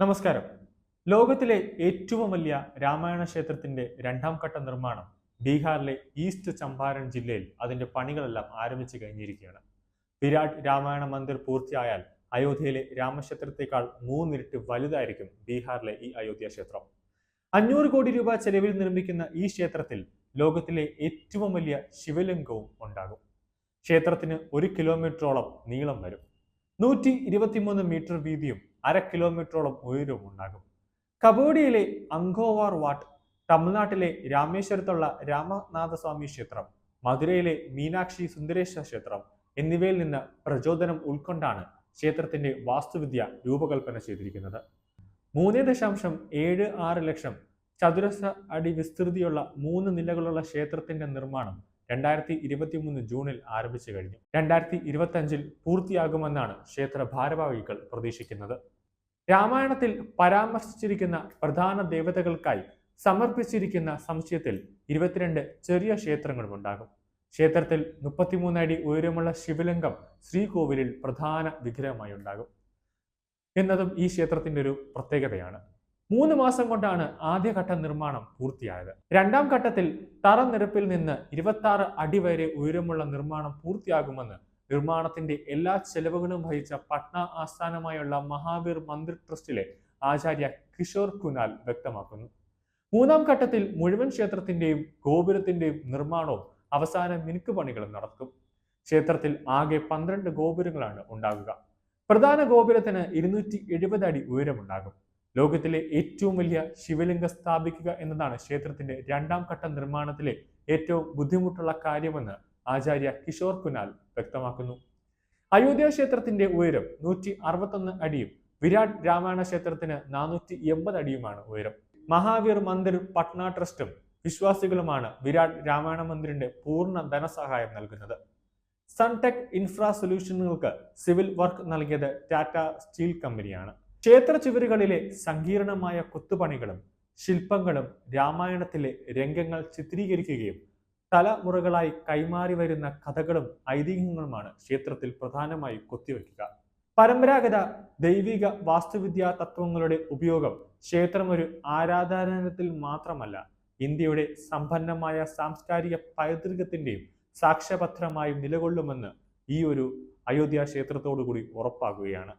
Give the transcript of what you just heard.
നമസ്കാരം. ലോകത്തിലെ ഏറ്റവും വലിയ രാമായണ ക്ഷേത്രത്തിന്റെ രണ്ടാം ഘട്ട നിർമ്മാണം ബീഹാറിലെ ഈസ്റ്റ് ചമ്പാരൻ ജില്ലയിൽ അതിന്റെ പണികളെല്ലാം ആരംഭിച്ചു കഴിഞ്ഞിരിക്കുകയാണ്. വിരാട് രാമായണ മന്ദിർ പൂർത്തിയായാൽ അയോധ്യയിലെ രാമക്ഷേത്രത്തെക്കാൾ മൂന്നിരട്ടി വലുതായിരിക്കും ബീഹാറിലെ ഈ അയോധ്യ ക്ഷേത്രം. അഞ്ഞൂറ് കോടി രൂപ ചെലവിൽ നിർമ്മിക്കുന്ന ഈ ക്ഷേത്രത്തിൽ ലോകത്തിലെ ഏറ്റവും വലിയ ശിവലിംഗവും ഉണ്ടാകും. ക്ഷേത്രത്തിന് ഒരു കിലോമീറ്ററോളം നീളം വരും. നൂറ്റി ഇരുപത്തിമൂന്ന് മീറ്റർ വീതിയും അര കിലോമീറ്ററോളം ഉയരവും ഉണ്ടാകും. കബോഡിയിലെ അങ്കോവാർ വാട്ട് തമിഴ്നാട്ടിലെ രാമേശ്വരത്തുള്ള രാമനാഥസ്വാമി ക്ഷേത്രം മധുരയിലെ മീനാക്ഷി സുന്ദരേശ്വര ക്ഷേത്രം എന്നിവയിൽ നിന്ന് പ്രചോദനം ഉൾക്കൊണ്ടാണ് ക്ഷേത്രത്തിന്റെ വാസ്തുവിദ്യ രൂപകൽപ്പന ചെയ്തിരിക്കുന്നത്. മൂന്ന് ദശാംശം ഏഴ് ആറ് ലക്ഷം ചതുരശ്ര അടി വിസ്തൃതിയുള്ള മൂന്ന് നിലകളുള്ള ക്ഷേത്രത്തിന്റെ നിർമ്മാണം രണ്ടായിരത്തി ഇരുപത്തി മൂന്ന് ജൂണിൽ ആരംഭിച്ചു കഴിഞ്ഞു. രണ്ടായിരത്തി ഇരുപത്തി പൂർത്തിയാകുമെന്നാണ് ക്ഷേത്ര ഭാരവാഹികൾ പ്രതീക്ഷിക്കുന്നത്. രാമായണത്തിൽ പരാമർശിച്ചിരിക്കുന്ന പ്രധാന ദേവതകൾക്കായി സമർപ്പിച്ചിരിക്കുന്ന സംശയത്തിൽ ഇരുപത്തിരണ്ട് ചെറിയ ക്ഷേത്രങ്ങളും ഉണ്ടാകും. ക്ഷേത്രത്തിൽ മുപ്പത്തിമൂന്ന് അടി ഉയരമുള്ള ശിവലിംഗം ശ്രീകോവിലിൽ പ്രധാന വിഗ്രഹമായി ഉണ്ടാകും. എന്നതും ഈ ക്ഷേത്രത്തിന്റെ ഒരു പ്രത്യേകതയാണ്. മൂന്ന് മാസം കൊണ്ടാണ് ആദ്യഘട്ട നിർമ്മാണം പൂർത്തിയായത്. രണ്ടാം ഘട്ടത്തിൽ തറ നിരപ്പിൽ നിന്ന് ഇരുപത്തി അടി വരെ ഉയരമുള്ള നിർമ്മാണം പൂർത്തിയാകുമെന്ന് നിർമ്മാണത്തിന്റെ എല്ലാ ചെലവുകളും വഹിച്ച പട്ന ആസ്ഥാനമായുള്ള മഹാവീർ മന്ദിർ ട്രസ്റ്റിലെ ആചാര്യ കിഷോർ കുനാൽ വ്യക്തമാക്കുന്നു. മൂന്നാം ഘട്ടത്തിൽ മുഴുവൻ ക്ഷേത്രത്തിന്റെയും ഗോപുരത്തിന്റെയും നിർമ്മാണവും അവസാന മിനുക്ക് പണികളും നടക്കും. ക്ഷേത്രത്തിൽ ആകെ പന്ത്രണ്ട് ഗോപുരങ്ങളാണ് ഉണ്ടാകുക. പ്രധാന ഗോപുരത്തിന് ഇരുന്നൂറ്റി എഴുപത് അടി ഉയരമുണ്ടാകും. ലോകത്തിലെ ഏറ്റവും വലിയ ശിവലിംഗം സ്ഥാപിക്കുക എന്നതാണ് ക്ഷേത്രത്തിന്റെ രണ്ടാം ഘട്ട നിർമ്മാണത്തിലെ ഏറ്റവും ബുദ്ധിമുട്ടുള്ള കാര്യമെന്ന് ആചാര്യ കിഷോർ കുനാൽ വ്യക്തമാക്കുന്നു. അയോധ്യ ക്ഷേത്രത്തിന്റെ ഉയരം നൂറ്റി അറുപത്തൊന്ന് അടിയും വിരാട് രാമായണ ക്ഷേത്രത്തിന് നാനൂറ്റി എൺപത് അടിയുമാണ് ഉയരം. മഹാവീർ മന്ദിർ പട്ന ട്രസ്റ്റും വിശ്വാസികളുമാണ് വിരാട് രാമായണ മന്ദിറിന്റെ പൂർണ ധനസഹായം നൽകുന്നത്. സൺടെക് ഇൻഫ്രാ സൊല്യൂഷനുകൾക്ക് സിവിൽ വർക്ക് നൽകിയത് ടാറ്റ സ്റ്റീൽ കമ്പനിയാണ്. ക്ഷേത്ര ചുവരുകളിലെ സങ്കീർണമായ കൊത്തുപണികളും ശില്പങ്ങളും രാമായണത്തിലെ രംഗങ്ങൾ ചിത്രീകരിക്കുകയും തലമുറകളായി കൈമാറി വരുന്ന കഥകളും ഐതിഹ്യങ്ങളുമാണ് ക്ഷേത്രത്തിൽ പ്രധാനമായി കൊത്തിവെക്കുക പരമ്പരാഗത ദൈവിക വാസ്തുവിദ്യാ തത്വങ്ങളുടെ ഉപയോഗം ക്ഷേത്രം ഒരു ആരാധനത്തിൽ മാത്രമല്ല ഇന്ത്യയുടെ സമ്പന്നമായ സാംസ്കാരിക പൈതൃകത്തിന്റെയും സാക്ഷ്യപത്രമായും നിലകൊള്ളുമെന്ന് ഈ ഒരു അയോധ്യ ക്ഷേത്രത്തോടു കൂടി ഉറപ്പാകുകയാണ്